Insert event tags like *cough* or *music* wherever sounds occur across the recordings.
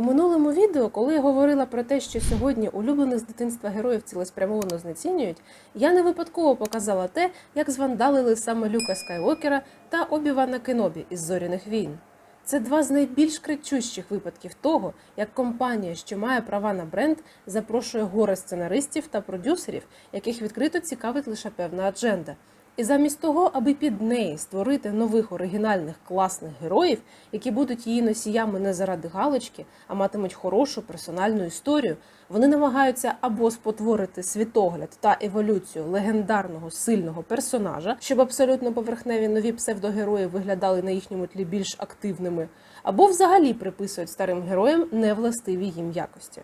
У минулому відео, коли я говорила про те, що сьогодні улюблених з дитинства героїв цілеспрямовано знецінюють, я не випадково показала те, як звандалили саме Люка Скайуокера та Обівана Кенобі із зоряних війн. Це два з найбільш кричущих випадків того, як компанія, що має права на бренд, запрошує горе сценаристів та продюсерів, яких відкрито цікавить лише певна адженда. І замість того, аби під неї створити нових оригінальних класних героїв, які будуть її носіями не заради галочки, а матимуть хорошу персональну історію, вони намагаються або спотворити світогляд та еволюцію легендарного сильного персонажа, щоб абсолютно поверхневі нові псевдогерої виглядали на їхньому тлі більш активними, або взагалі приписують старим героям невластиві їм якості.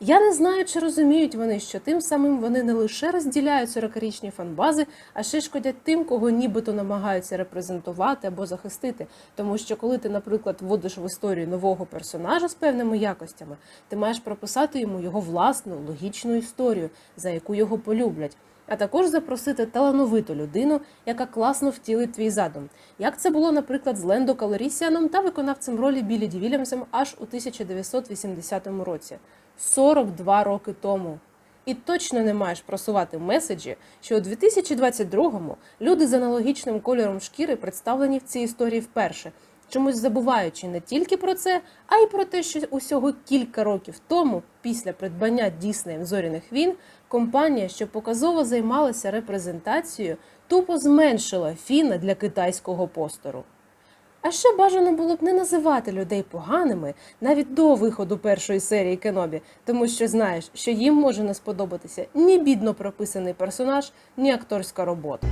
Я не знаю, чи розуміють вони, що тим самим вони не лише розділяють 40-річні фанбази, а ще шкодять тим, кого нібито намагаються репрезентувати або захистити. Тому що коли ти, наприклад, вводиш в історію нового персонажа з певними якостями, ти маєш прописати йому його власну логічну історію, за яку його полюблять. А також запросити талановиту людину, яка класно втілить твій задум. Як це було, наприклад, з Лендо Калорісіаном та виконавцем ролі Білі Ді Вільямсом аж у 1980 році. 42 роки тому. І точно не маєш просувати меседжі, що у 2022-му люди з аналогічним кольором шкіри представлені в цій історії вперше, чомусь забуваючи не тільки про це, а й про те, що усього кілька років тому, після придбання Діснеєм зоряних війн, компанія, що показово займалася репрезентацією, тупо зменшила фіна для китайського постору. А ще бажано було б не називати людей поганими навіть до виходу першої серії Кенобі, тому що знаєш, що їм може не сподобатися ні бідно прописаний персонаж, ні акторська робота.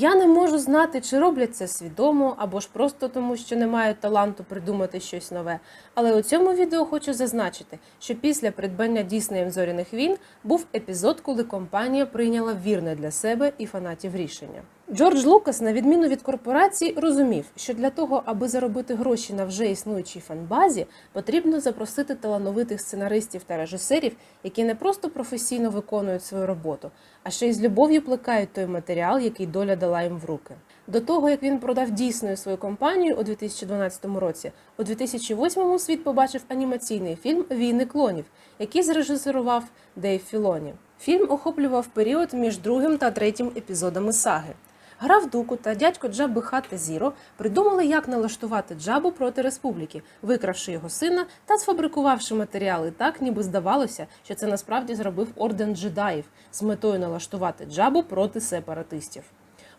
Я не можу знати, чи роблять це свідомо або ж просто тому, що не мають таланту придумати щось нове. Але у цьому відео хочу зазначити, що після придбання Діснеєм зоряних війн був епізод, коли компанія прийняла вірне для себе і фанатів рішення. Джордж Лукас, на відміну від корпорацій, розумів, що для того, аби заробити гроші на вже існуючій фанбазі, потрібно запросити талановитих сценаристів та режисерів, які не просто професійно виконують свою роботу, а ще й з любов'ю плекають той матеріал, який доля дала їм в руки. До того як він продав дійсною свою компанію у 2012 році, у 2008 світ побачив анімаційний фільм Війни клонів, який зрежисерував Дейв Філоні. Фільм охоплював період між другим та третім епізодами саги. Граф Дуку та дядько Джаби Хат та Зіро придумали, як налаштувати Джабу проти республіки, викравши його сина та сфабрикувавши матеріали так, ніби здавалося, що це насправді зробив орден джедаїв з метою налаштувати Джабу проти сепаратистів.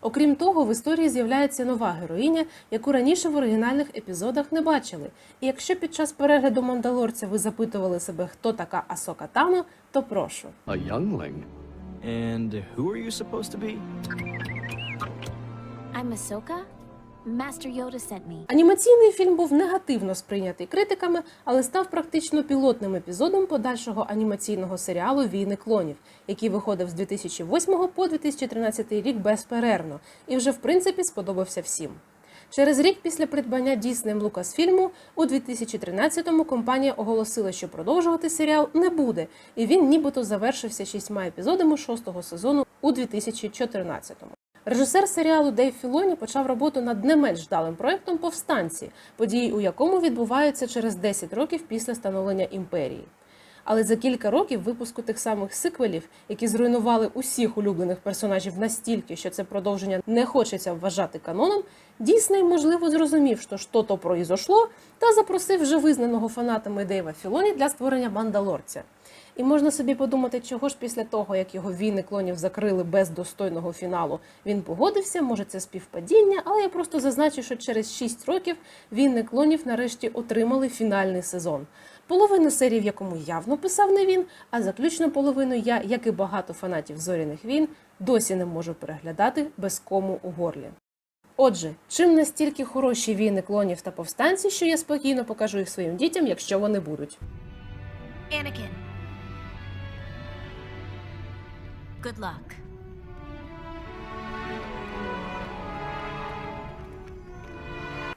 Окрім того, в історії з'являється нова героїня, яку раніше в оригінальних епізодах не бачили. І якщо під час перегляду Мандалорця ви запитували себе, хто така Асока Тано, то прошу. A youngling. And who are you supposed to be? I'm Ahsoka. Master Yoda sent me. Анімаційний фільм був негативно сприйнятий критиками, але став практично пілотним епізодом подальшого анімаційного серіалу Війни клонів, який виходив з 2008 по 2013 рік безперервно і вже в принципі сподобався всім. Через рік після придбання Діснеєм Лукасфільму у 2013-му компанія оголосила, що продовжувати серіал не буде, і він нібито завершився шістьма епізодами шостого сезону у 2014-му. Режисер серіалу Дейв Філоні почав роботу над не менш вдалим проектом Повстанці, події у якому відбуваються через 10 років після становлення імперії. Але за кілька років випуску тих самих сиквелів, які зруйнували усіх улюблених персонажів настільки, що це продовження не хочеться вважати каноном, Дісней, можливо, зрозумів, що що то произошло, та запросив вже визнаного фанатами Дейва Філоні для створення Мандалорця. І можна собі подумати, чого ж після того, як його війни клонів закрили без достойного фіналу, він погодився, може це співпадіння, але я просто зазначу, що через 6 років війни клонів нарешті отримали фінальний сезон. Половину серії, в якому явно писав не він, а заключну половину я, як і багато фанатів зоряних війн, досі не можу переглядати без кому у горлі. Отже, чим настільки хороші війни клонів та повстанці, що я спокійно покажу їх своїм дітям, якщо вони будуть. Anakin. Good luck.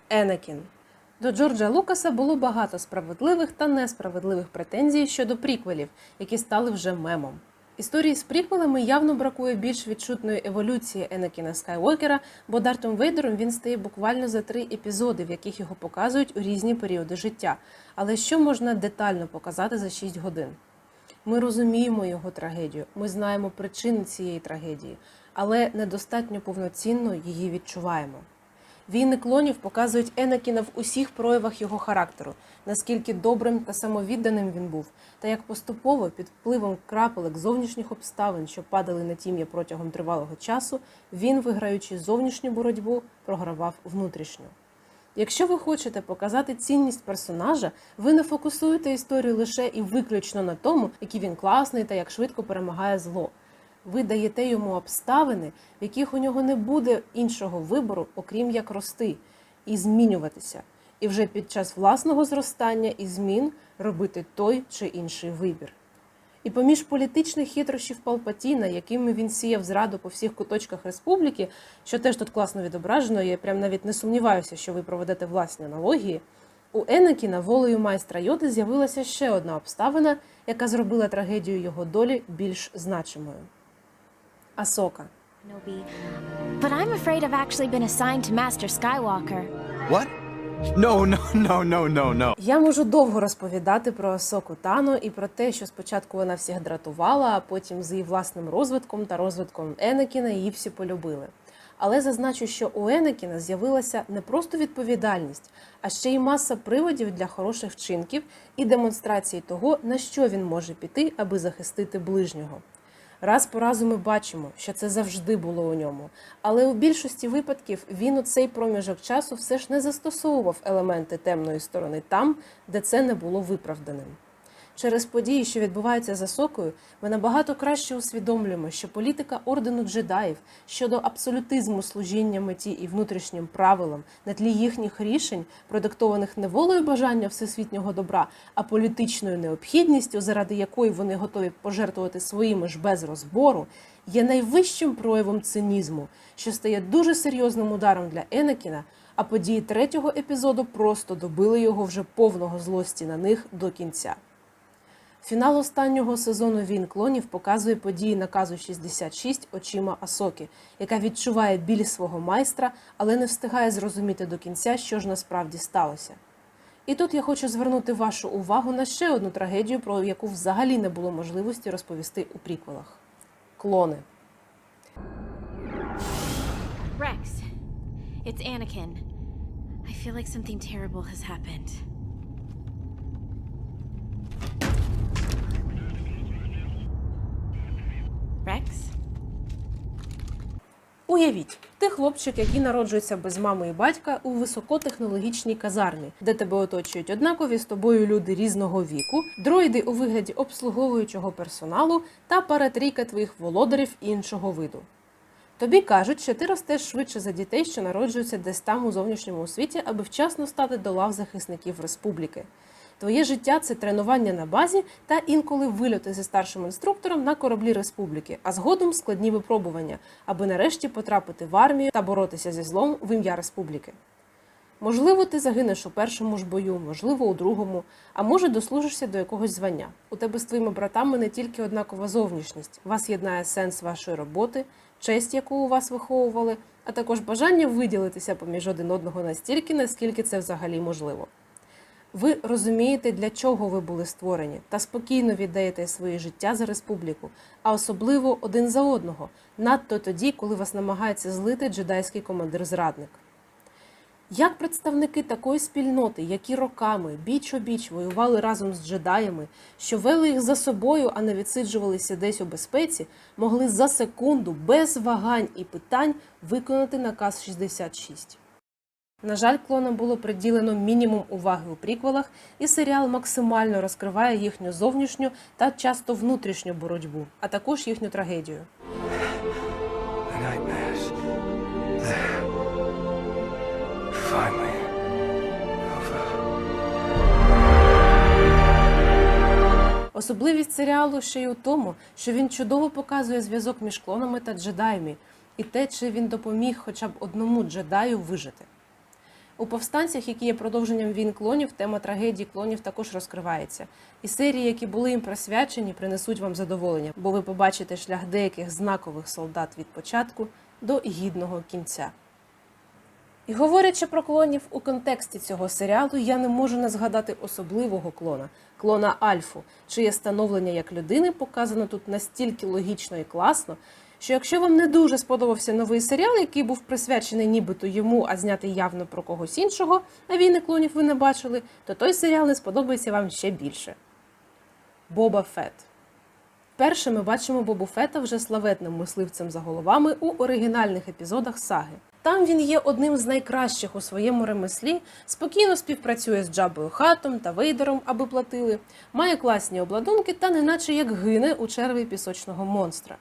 Енекін. До Джорджа Лукаса було багато справедливих та несправедливих претензій щодо приквелів, які стали вже мемом. Історії з приквелами явно бракує більш відчутної еволюції Енакіна Скайуокера, бо Дартом Вейдером він стає буквально за три епізоди, в яких його показують у різні періоди життя. Але що можна детально показати за 6 годин? Ми розуміємо його трагедію, ми знаємо причини цієї трагедії, але недостатньо повноцінно її відчуваємо. Війни клонів показують Енакіна в усіх проявах його характеру, наскільки добрим та самовідданим він був, та як поступово під впливом крапелек зовнішніх обставин, що падали на тім'я протягом тривалого часу, він, виграючи зовнішню боротьбу, програвав внутрішню. Якщо ви хочете показати цінність персонажа, ви не фокусуєте історію лише і виключно на тому, який він класний та як швидко перемагає зло. Ви даєте йому обставини, в яких у нього не буде іншого вибору, окрім як рости і змінюватися, і вже під час власного зростання і змін робити той чи інший вибір. І поміж політичних хитрощів Палпатіна, якими він сіяв зраду по всіх куточках республіки, що теж тут класно відображено, я прям навіть не сумніваюся, що ви проведете власні аналогії. У Енакіна волею майстра Йоди з'явилася ще одна обставина, яка зробила трагедію його долі більш значимою. Асока. But I'm afraid I've actually been assigned to Master Skywalker. What? No, no, no, no, no, no. Я можу довго розповідати про Асоку Тано і про те, що спочатку вона всіх дратувала, а потім з її власним розвитком та розвитком Енакіна її всі полюбили. Але зазначу, що у Енакіна з'явилася не просто відповідальність, а ще й маса приводів для хороших вчинків і демонстрації того, на що він може піти, аби захистити ближнього. Раз по разу ми бачимо, що це завжди було у ньому. Але у більшості випадків він у цей проміжок часу все ж не застосовував елементи темної сторони там, де це не було виправданим. Через події, що відбуваються за сокою, ми набагато краще усвідомлюємо, що політика ордену джедаїв щодо абсолютизму служіння меті і внутрішнім правилам на тлі їхніх рішень, продиктованих не волею бажання всесвітнього добра, а політичною необхідністю, заради якої вони готові пожертвувати своїми ж без розбору, є найвищим проявом цинізму, що стає дуже серйозним ударом для Енакіна. А події третього епізоду просто добили його вже повного злості на них до кінця. Фінал останнього сезону Війн клонів показує події наказу 66 очима Асоки, яка відчуває біль свого майстра, але не встигає зрозуміти до кінця, що ж насправді сталося. І тут я хочу звернути вашу увагу на ще одну трагедію, про яку взагалі не було можливості розповісти у приквелах: клони. Rex, it's Anakin. I feel like something terrible has. Уявіть, ти хлопчик, який народжується без мами і батька у високотехнологічній казармі, де тебе оточують однакові з тобою люди різного віку, дроїди у вигляді обслуговуючого персоналу та пара-трійка твоїх володарів іншого виду. Тобі кажуть, що ти ростеш швидше за дітей, що народжуються десь там у зовнішньому світі, аби вчасно стати до лав захисників республіки. Твоє життя це тренування на базі та інколи вильоти зі старшим інструктором на кораблі республіки, а згодом складні випробування, аби нарешті потрапити в армію та боротися зі злом в ім'я республіки. Можливо, ти загинеш у першому ж бою, можливо, у другому, а може дослужишся до якогось звання. У тебе з твоїми братами не тільки однакова зовнішність, вас єднає сенс вашої роботи, честь, яку у вас виховували, а також бажання виділитися поміж один одного настільки, наскільки це взагалі можливо. Ви розумієте, для чого ви були створені, та спокійно віддаєте своє життя за республіку, а особливо один за одного, надто тоді, коли вас намагається злити джедайський командир-зрадник. Як представники такої спільноти, які роками біч обіч воювали разом з джедаями, що вели їх за собою, а не відсиджувалися десь у безпеці, могли за секунду без вагань і питань виконати наказ 66? На жаль, клонам було приділено мінімум уваги у приквелах, і серіал максимально розкриває їхню зовнішню та часто внутрішню боротьбу, а також їхню трагедію. Особливість серіалу ще й у тому, що він чудово показує зв'язок між клонами та джедаями, і те, чи він допоміг хоча б одному джедаю вижити. У повстанцях, які є продовженням війн клонів, тема трагедії клонів також розкривається. І серії, які були їм присвячені, принесуть вам задоволення, бо ви побачите шлях деяких знакових солдат від початку до гідного кінця. І говорячи про клонів у контексті цього серіалу, я не можу не згадати особливого клона клона Альфу, чиє становлення як людини показано тут настільки логічно і класно, що якщо вам не дуже сподобався новий серіал, який був присвячений нібито йому, а знятий явно про когось іншого, а війни клонів ви не бачили, то той серіал не сподобається вам ще більше. Боба Фет. Вперше ми бачимо Бобу Фета вже славетним мисливцем за головами у оригінальних епізодах саги. Там він є одним з найкращих у своєму ремеслі, спокійно співпрацює з Джабою Хатом та Вейдером, аби платили, має класні обладунки та неначе як гине у черві пісочного монстра.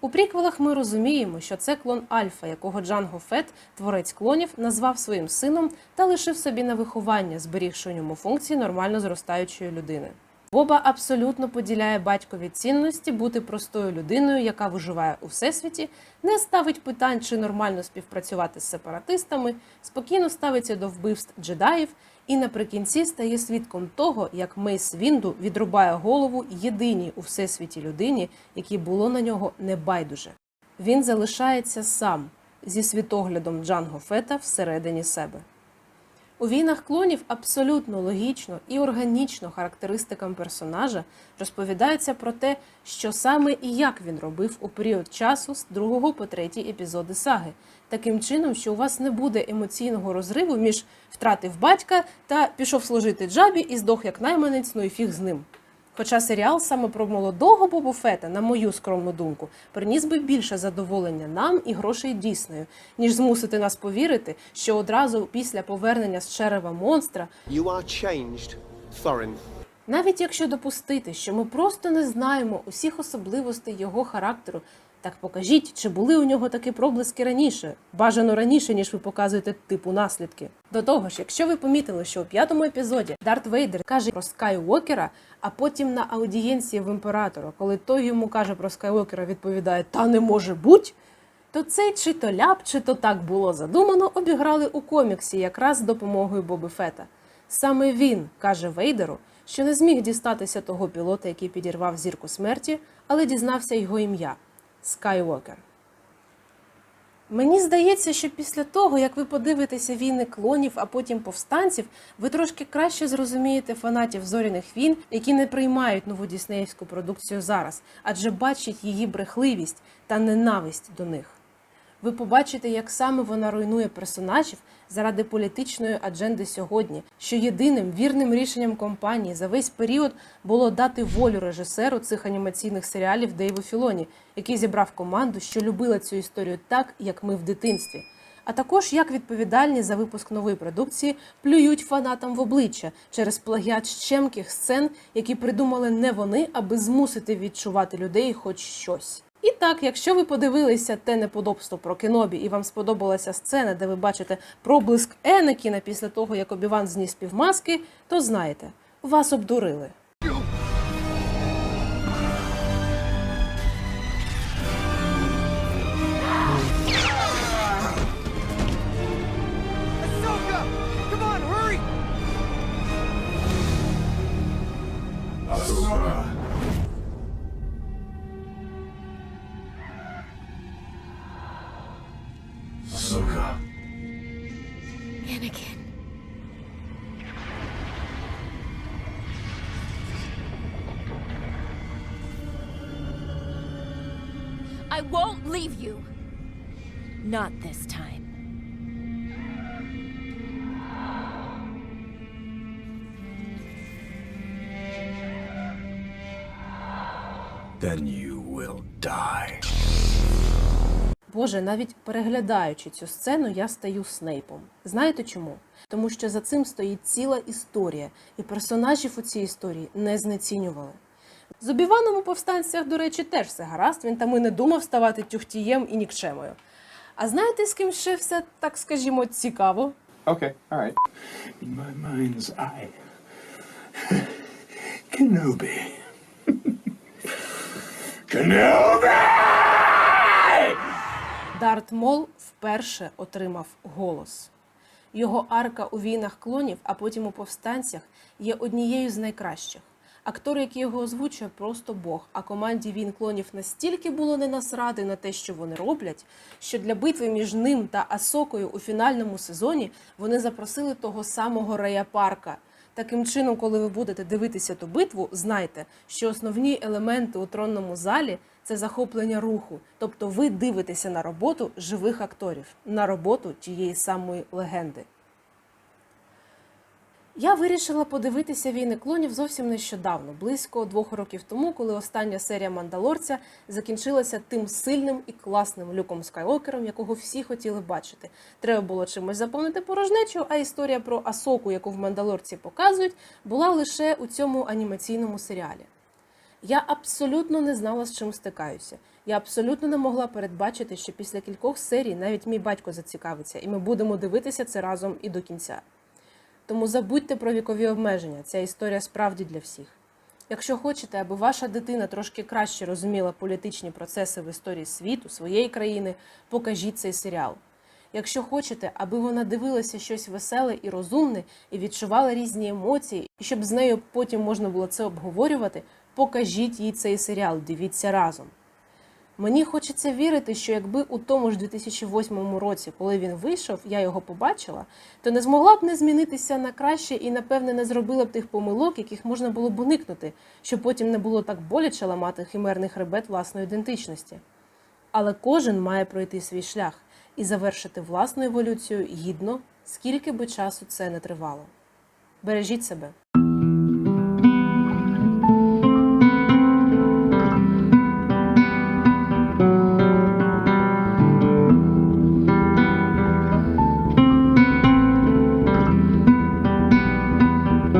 У приквелах ми розуміємо, що це клон Альфа, якого Джанго Фет, творець клонів, назвав своїм сином та лишив собі на виховання, зберігши у ньому функції нормально зростаючої людини. Боба абсолютно поділяє батькові цінності бути простою людиною, яка виживає у всесвіті, не ставить питань, чи нормально співпрацювати з сепаратистами, спокійно ставиться до вбивств джедаїв і наприкінці стає свідком того, як Мейс Вінду відрубає голову єдиній у всесвіті людині, якій було на нього небайдуже. Він залишається сам зі світоглядом Джанго Фета всередині себе. У війнах клонів абсолютно логічно і органічно характеристикам персонажа розповідається про те, що саме і як він робив у період часу з другого по третій епізоди саги, таким чином, що у вас не буде емоційного розриву між втратив батька та пішов служити джабі і здох як найманець, ну і фіг з ним. Хоча серіал саме про молодого Бобу Фета, на мою скромну думку, приніс би більше задоволення нам і грошей дійсною, ніж змусити нас повірити, що одразу після повернення з черева монстра You are changed, Thorin. навіть якщо допустити, що ми просто не знаємо усіх особливостей його характеру, так покажіть, чи були у нього такі проблиски раніше, бажано раніше, ніж ви показуєте типу наслідки. До того ж, якщо ви помітили, що у п'ятому епізоді Дарт Вейдер каже про Скайуокера, а потім на аудієнції в імператора, коли той йому каже про Скайуокера, відповідає Та не може бути. То цей чи то ляп, чи то так було задумано, обіграли у коміксі якраз з допомогою Боби Фета. Саме він каже Вейдеру, що не зміг дістатися того пілота, який підірвав зірку смерті, але дізнався його ім'я Скайуокер. Мені здається, що після того, як ви подивитеся війни клонів, а потім повстанців, ви трошки краще зрозумієте фанатів зоряних війн, які не приймають нову діснеївську продукцію зараз, адже бачать її брехливість та ненависть до них. Ви побачите, як саме вона руйнує персонажів заради політичної адженди сьогодні, що єдиним вірним рішенням компанії за весь період було дати волю режисеру цих анімаційних серіалів Дейву Філоні, який зібрав команду, що любила цю історію так, як ми в дитинстві. А також як відповідальні за випуск нової продукції плюють фанатам в обличчя через плагіат щемких сцен, які придумали не вони, аби змусити відчувати людей хоч щось. І так, якщо ви подивилися те неподобство про Кенобі і вам сподобалася сцена, де ви бачите проблиск Енекіна після того, як Обіван зніс півмаски, то знаєте, вас обдурили. Ahsoka. Anakin. I won't leave you. Not this time. Then you Боже, навіть переглядаючи цю сцену, я стаю Снейпом. Знаєте чому? Тому що за цим стоїть ціла історія, і персонажів у цій історії не знецінювали. З Обіваном у повстанцях, до речі, теж все гаразд. Він там і не думав ставати тюхтієм і нікчемою. А знаєте, з ким ще все так, скажімо, цікаво? Okay, all right. In my mind's eye. Kenobi. *laughs* Kenobi! Дарт Мол вперше отримав голос. Його арка у війнах клонів, а потім у повстанцях є однією з найкращих. Актор, який його озвучує, просто Бог. А команді він клонів настільки було не насради на те, що вони роблять, що для битви між ним та Асокою у фінальному сезоні вони запросили того самого Рея Парка. Таким чином, коли ви будете дивитися ту битву, знайте, що основні елементи у тронному залі це захоплення руху. Тобто ви дивитеся на роботу живих акторів, на роботу тієї самої легенди. Я вирішила подивитися війни клонів зовсім нещодавно, близько двох років тому, коли остання серія Мандалорця закінчилася тим сильним і класним люком Скайокером, якого всі хотіли бачити. Треба було чимось заповнити порожнечу, а історія про Асоку, яку в Мандалорці показують, була лише у цьому анімаційному серіалі. Я абсолютно не знала, з чим стикаюся. Я абсолютно не могла передбачити, що після кількох серій навіть мій батько зацікавиться, і ми будемо дивитися це разом і до кінця. Тому забудьте про вікові обмеження. Ця історія справді для всіх. Якщо хочете, аби ваша дитина трошки краще розуміла політичні процеси в історії світу, своєї країни, покажіть цей серіал. Якщо хочете, аби вона дивилася щось веселе і розумне і відчувала різні емоції, і щоб з нею потім можна було це обговорювати, покажіть їй цей серіал, дивіться разом. Мені хочеться вірити, що якби у тому ж 2008 році, коли він вийшов, я його побачила, то не змогла б не змінитися на краще і, напевне, не зробила б тих помилок, яких можна було б уникнути, щоб потім не було так боляче ламати химерний хребет власної ідентичності. Але кожен має пройти свій шлях і завершити власну еволюцію гідно, скільки би часу це не тривало. Бережіть себе.